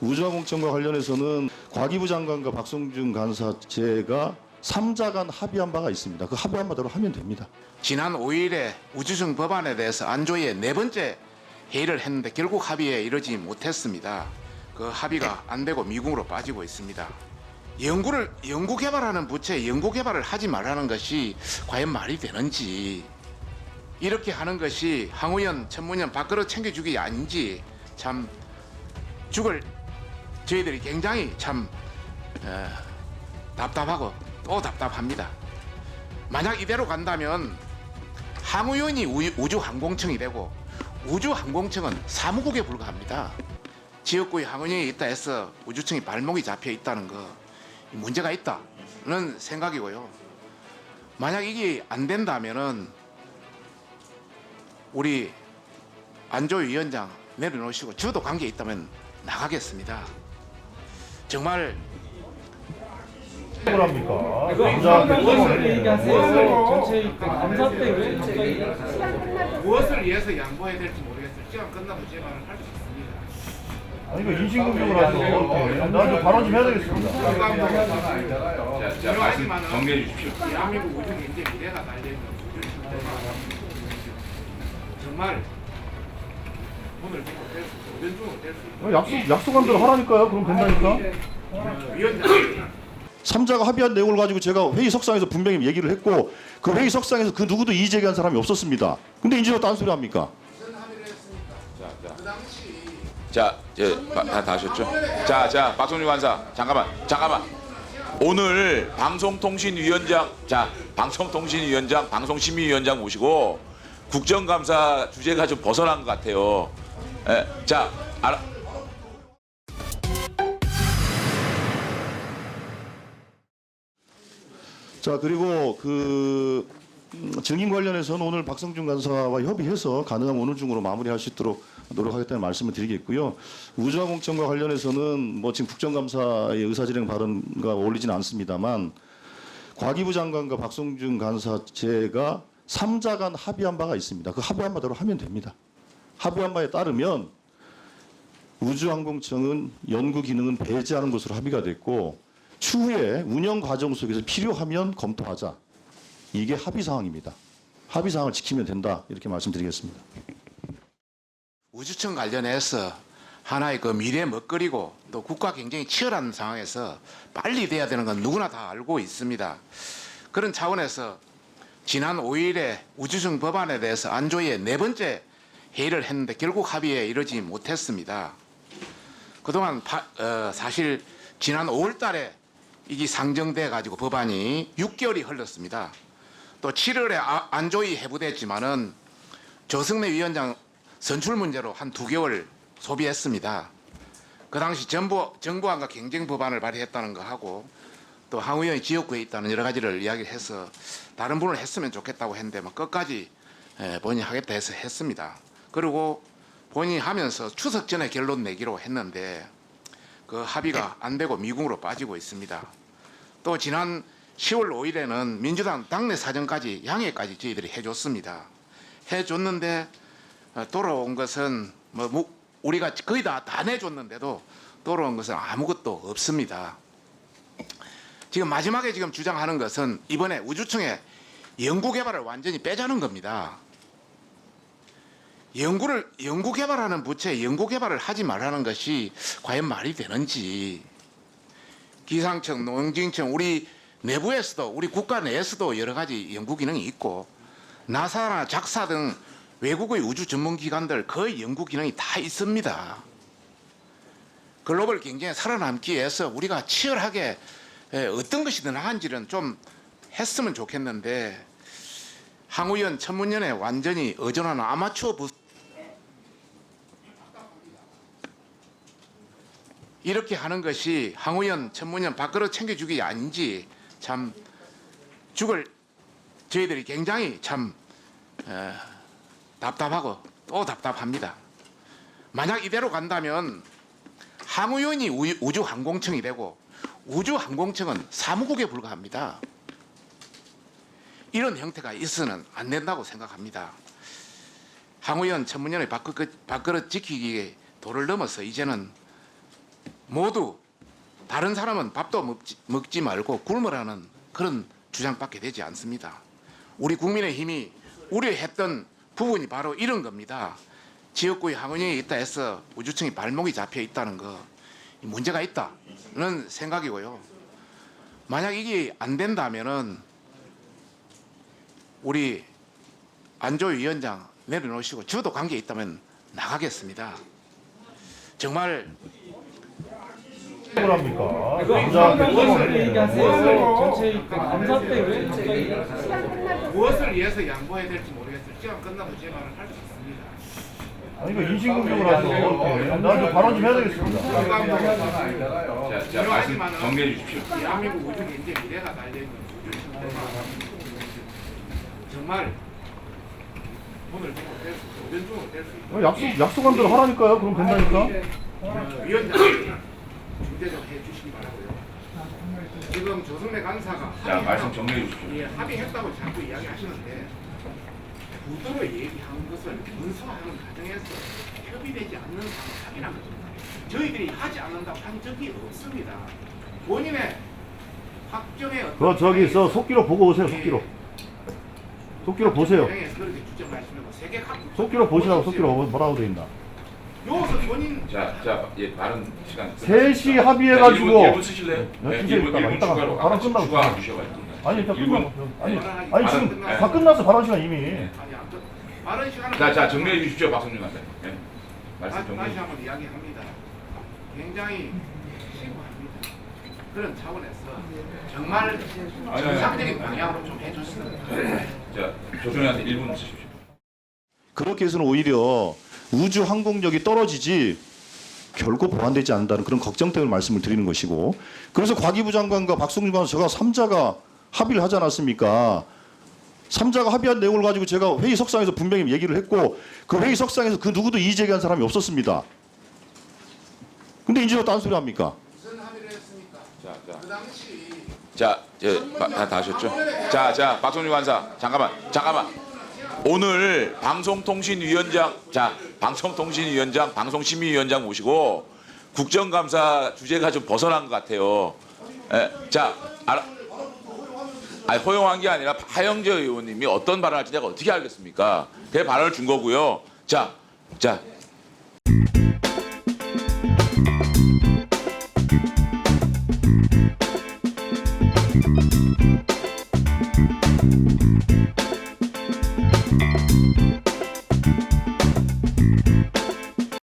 우주항공청과 관련해서는 과기부 장관과 박성준 간사 제가 3자 간 합의한 바가 있습니다. 그 합의한 바대로 하면 됩니다. 지난 5일에 우주성 법안에 대해서 안조위에 네 번째 회의를 했는데 결국 합의에 이르지 못했습니다. 그 합의가 안 되고 미궁으로 빠지고 있습니다. 연구를 연구 개발하는 부처에 연구 개발을 하지 말라는 것이 과연 말이 되는지 이렇게 하는 것이 항우연 천문연 밥그릇 챙겨주기 아닌지 참 죽을 저희들이 굉장히 참 에, 답답하고 또 답답합니다. 만약 이대로 간다면 항우연이 우- 우주항공청이 되고 우주항공청은 사무국에 불과합니다. 지역구에 항우연이 있다 해서 우주청이 발목이 잡혀 있다는 거 문제가 있다는 생각이고요. 만약 이게 안 된다면은 우리 안조 위원장 내려놓으시고 저도 관계 있다면 나가겠습니다. 정말 합니까? 무엇을 얘기하세요? 전체 입대 감사 때왜 갑자기 무엇을 위해서 양보해야 될지 모르겠어요. 시간 끝나면 제 말을 할 수 있습니다. 아니 이거 인신공격을 하죠. 나좀 발언 좀 해야 되겠습니다. 정리해 주십시오. 대한민국 우주 경제 미래가 달려 있는 정말 오늘 될수 있는 약속 약속한 대로 하라니까요. 그럼 된다니까. 위원장 3자가 합의한 내용을 가지고 제가 회의 석상에서 분명히 얘기를 했고 그 회의 석상에서 그 누구도 이의 제기한 사람이 없었습니다. 근데 이제 왜 딴소리 합니까? 자, 예, 다, 다, 다 하셨죠? 자, 자, 박성준 관사, 잠깐만, 잠깐만. 오늘 방송통신위원장, 자, 방송통신위원장, 방송심의위원장 모시고 국정감사 주제가 좀 벗어난 것 같아요. 예, 자, 알아. 자 그리고 그 음, 증인 관련해서는 오늘 박성준 간사와 협의해서 가능하면 오늘 중으로 마무리할 수 있도록 노력하겠다는 말씀을 드리겠고요. 우주항공청과 관련해서는 뭐 지금 국정감사의 의사진행 발언과 어울리지는 않습니다만 과기부 장관과 박성준 간사제가 3자 간 합의한 바가 있습니다. 그 합의한 바대로 하면 됩니다. 합의한 바에 따르면 우주항공청은 연구 기능은 배제하는 것으로 합의가 됐고 추후에 운영 과정 속에서 필요하면 검토하자. 이게 합의 사항입니다. 합의 사항을 지키면 된다. 이렇게 말씀드리겠습니다. 우주청 관련해서 하나의 그 미래 먹거리고 또 국가 경쟁이 치열한 상황에서 빨리 돼야 되는 건 누구나 다 알고 있습니다. 그런 차원에서 지난 5일에 우주청 법안에 대해서 안조위에 네 번째 회의를 했는데 결국 합의에 이르지 못했습니다. 그동안 파- 어, 사실 지난 5월 달에 이게 상정돼 가지고 법안이 6개월이 흘렀습니다. 또 7월에 아- 안조위 해부됐지만은 조승래 위원장 선출 문제로 한 두 개월 소비했습니다. 그 당시 정부 정부안과 경쟁 법안을 발의했다는 거 하고 또 항의원이 지역구에 있다는 여러 가지를 이야기해서 다른 분을 했으면 좋겠다고 했는데 막 끝까지 에, 본인이 하겠다 해서 했습니다. 그리고 본인이 하면서 추석 전에 결론 내기로 했는데 그 합의가 안 되고 미궁으로 빠지고 있습니다. 또 지난 10월 5일에는 민주당 당내 사정까지 양해까지 저희들이 해줬습니다. 해줬는데 어, 돌아온 것은 뭐 무- 우리가 거의 다 다 내줬는데도 돌아온 것은 아무것도 없습니다. 지금 마지막에 지금 주장하는 것은 이번에 우주청에 연구 개발을 완전히 빼자는 겁니다. 연구를 연구 개발하는 부처에 연구 개발을 하지 말라는 것이 과연 말이 되는지 기상청, 농진청 우리 내부에서도 우리 국가 내에서도 여러 가지 연구 기능이 있고 나사나 작사 등 외국의 우주 전문 기관들 거의 연구 기능이 다 있습니다. 글로벌 경쟁에 살아남기 위해서 우리가 치열하게 에, 어떤 것이 더 나은지는 좀 했으면 좋겠는데 항우연 천문연에 완전히 의존하는 아마추어 부 이렇게 하는 것이 항우연 천문연 밥그릇 챙겨주기 아닌지 참 죽을 저희들이 굉장히 참 에, 답답하고 또 답답합니다. 만약 이대로 간다면 항우연이 우- 우주항공청이 되고 우주항공청은 사무국에 불과합니다. 이런 형태가 있어서는 안 된다고 생각합니다. 항우연 밥그릇, 밥그릇 지키기에 도를 넘어서 이제는 모두 다른 사람은 밥도 먹지, 먹지 말고 굶으라는 그런 주장밖에 되지 않습니다. 우리 국민의 힘이 우려했던 부분이 바로 이런 겁니다. 지역구의 항원에 있다 해서 우주청이 발목이 잡혀 있다는 거 문제가 있다는 생각이고요. 만약 이게 안 된다면은 우리 안조 위원장 내려놓으시고 저도 관계 있다면 나가겠습니다. 정말 뭘 합니까? 그 남자 무엇을 얘기하세요? 전체 그 감사 때 왜 갑자기 무엇을 위해서 양보해야 될지 모르겠어요. 시간 끝나고 제 말을 할 수 있습니다. 아니 이거 인신공격을 하죠. 나좀 발언 좀 해야 되겠습니다. 자, 자 말씀 정리해 주십시오. 대한민국 우주 경제 미래가 달려 있는 우주 정말 오늘 될수 오전 중으로 될수 어, 약속 약속한 대로 하라니까요. 그럼 된다니까. 어, 위원장이 좀 해주시기 바라고요. 지금 조성래 간사가 자 합의했다고- 말씀 정리해 주십시오. 예, 합의했다고 자꾸 이야기하시는데 구도로 얘기하는 것을 문서하는 과정에서 협의되지 않는 상황이라는 겁니다. 저희들이 하지 않는다고 한 적이 없습니다. 본인의 확정의 어떤 그 저기 서 속기로 보고 오세요. 속기로. 속기로 보세요. 과정에서 그렇게 주장하시는 거 세계 각 속기로 보시라고 속기로 뭐라고 돼 있나? 여기서 본인 자, 자, 예, 발언 시간. 셋이 합의해가지고 1분 쓰실래요? 네, 네, 주세요, 1분, 이따가, 1분 이따가 추가로 아까 끝나고 추가. 주셔가지고. 아니 일단. 끝나고 아니 발언하기 아니 지금 끝나요. 다 끝났어 발언 시간 이미. 아니 아무튼 빠른 시간을 자, 자, 정리해 주십시오, 박성준 간사님. 예. 말씀 다시, 정리해 다시. 한번 이야기합니다. 굉장히 심오합니다. 그런 차원에서 정말 아니, 아니. 정상적인 방향으로 좀 해줬으면 자, 조정현한테 1분 쓰십시오. 그렇게 해서는 오히려 우주 항공력이 떨어지지 결코 보완되지 않는다는 그런 걱정 때문에 말씀을 드리는 것이고 그래서 과기부 장관과 박성준 관사 제가 삼자가 합의를 하지 않았습니까? 삼자가 합의한 내용을 가지고 제가 회의 석상에서 분명히 얘기를 했고 그 회의 석상에서 그 누구도 이의 제기한 사람이 없었습니다. 근데 이제 왜 딴소리 합니까? 무슨 합의를 했습니까? 자, 자. 그 당시 자, 저, 바- 다, 다 하셨죠? 자, 자, 박성준 관사, 잠깐만, 잠깐만. 오늘 방송통신위원장, 자, 방송통신위원장, 방송심의위원장 모시고 국정감사 주제가 좀 벗어난 것 같아요. 예, 자, 알아, 아니, 허용한 게 아니라 하영재 의원님이 어떤 발언을 할지 내가 어떻게 알겠습니까? 그 발언을 준 거고요. 자, 자,